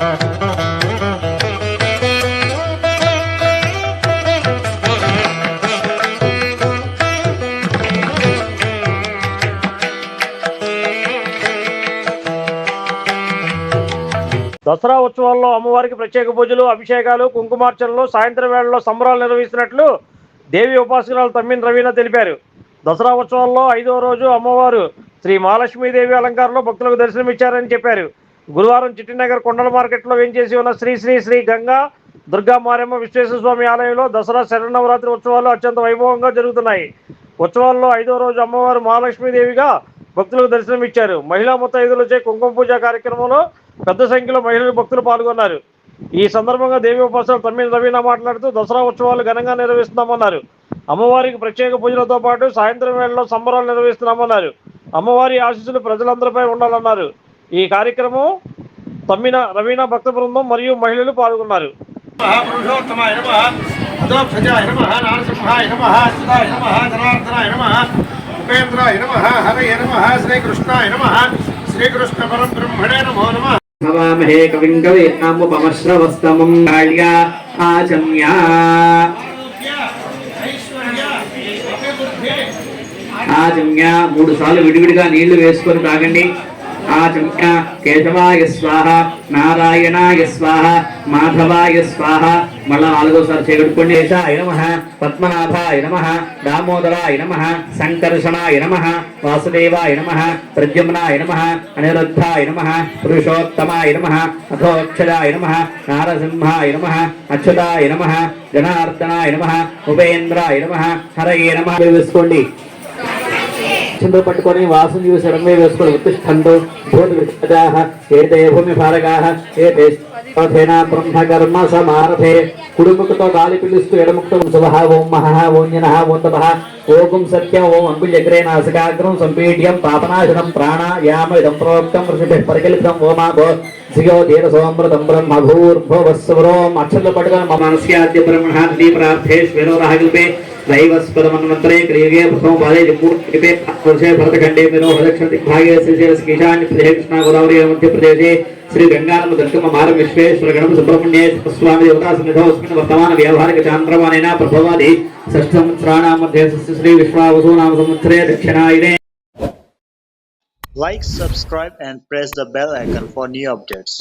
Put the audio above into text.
దసరా ఉత్సవాల్లో అమ్మవారికి ప్రత్యేక పూజలు అభిషేకాలు కుంకుమార్చనలు సాయంత్రం వేళల్లో సంబరాలు నిర్వహిస్తున్నట్లు దేవి ఉపాసకురాలు తమ్మిన రవీణ తెలిపారు. దసరా ఉత్సవాల్లో ఐదవ రోజు అమ్మవారు శ్రీ మహాలక్ష్మీదేవి అలంకారంలో భక్తులకు దర్శనమిచ్చారని చెప్పారు. గురువారం చిట్టినగర్ కొండల మార్కెట్లో వేయించేసి ఉన్న శ్రీ శ్రీ శ్రీ గంగా దుర్గా మారమ్మ విశ్వేశ్వర స్వామి ఆలయంలో దసరా శరణవరాత్రి ఉత్సవాలు అత్యంత వైభవంగా జరుగుతున్నాయి. ఉత్సవాల్లో ఐదో రోజు అమ్మవారు మహాలక్ష్మీదేవిగా భక్తులకు దర్శనమిచ్చారు. మహిళా ముత్తైదులచే కుంకుమ పూజ కార్యక్రమంలో పెద్ద సంఖ్యలో మహిళలు భక్తులు పాల్గొన్నారు. ఈ సందర్భంగా దేవి ఉపాసన తమ్మిన రవీణ మాట్లాడుతూ దసరా ఉత్సవాలు ఘనంగా నిర్వహిస్తున్నామన్నారు. అమ్మవారికి ప్రత్యేక పూజలతో పాటు సాయంత్రం వేళలో సంబరాలు నిర్వహిస్తున్నామన్నారు. అమ్మవారి ఆశీస్సులు ప్రజలందరిపై ఉండాలన్నారు. ఈ కార్యక్రమం తమ్మిన రవీణ భక్త బృందం మరియు మహిళలు పాల్గొన్నారు. పురుషోత్తమాయ నమ అదోక్షజాయ నమ నారసింహాయ నమ అచ్యుతాయ నమ జనార్దనాయ నమ ఉపేంద్రాయ నమ హరయ నమ శ్రీకృష్ణాయ నమ శ్రీకృష్ణ పరబ్రహ్మణే నమో. కవిం కవీనాముపమశ్రవస్తమం కాళ్యా ఆచమ్యా. ఆచమ్య. మూడు సార్లు విడివిడిగా నీళ్ళు వేసుకొని తాగండి. ఆచంక కేశవాయ స్వాహ నారాయణాయ స్వాహ మాధవాయ స్వాహ. మళ్ళా నాలుగోసారి చేకట్టుకోండి ఏషాయ నమ పద్మనాభాయ నమ దామోదరాయ నమ సంకర్షణాయ నమ వాసుదేవాయ నమ ప్రద్యుమ్నాయ నమ అనిరుద్ధాయ నమ పురుషోత్తమాయ నమ అథోక్షరాయ నమ నారసింహాయ నమ అచ్యుతాయ నమ జనార్దనాయ నమ ఉపేంద్రాయ నమ హరయే నమ. వేసుకోండి. చిందో పట్టుకొని వాసం చూసి ఎడమే వేసుకొని ఉత్తిష్టంతో భూతి విషజాః ఏతే భూమి భారగాహ ఏతే సేనా బ్రహ్మకర్మ సమారథే. కుడుముఖతో గాలి పిలుస్తూ ఎడముఖతో శుభ ఓం మహ ఓం జన ఓం తపః. ఓం సత్యం ఓం అంకుల్యగ్రే నాశకాగ్రం సంపీఠ్యం పాపనాశనం ప్రాణాయామ ఇదం ప్రోక్తం ఋషిభిః పరికల్పితం ఓమా భో శ్రియో ధీర సోమృతం బ్రహ్మ భూర్భువస్సురోం అక్షరం పట్టుకొని మమ మనస్యాద్య బ్రహ్మణ దీప్రార్థేశ్వరో రాహకల్పే దైవస్పదమన్వంతరే క్రియే ప్రథమ పాదే జమ్మూర్తిపే పురుషే భరతఖండే మినో హదక్షణ దిగ్భాగే శ్రీశైలస్ ఈశాన్య ప్రదేశే కృష్ణా గోదావరి మధ్యప్రదేశే శ్రీ గంగానమ దుర్గమ మార విశ్వేశ్వర గణప సుబ్రహ్మణ్య స్వామి దేవతా సన్నిధోస్మిన్ వర్తమాన వ్యావహారిక చాంద్రమానేన ప్రభవాది షష్ఠ సంవత్సరాణాం మధ్య శ్రీ విశ్వావసూ నామ సంవత్సరే దక్షిణాయనే Like, subscribe, and press the bell icon for new updates.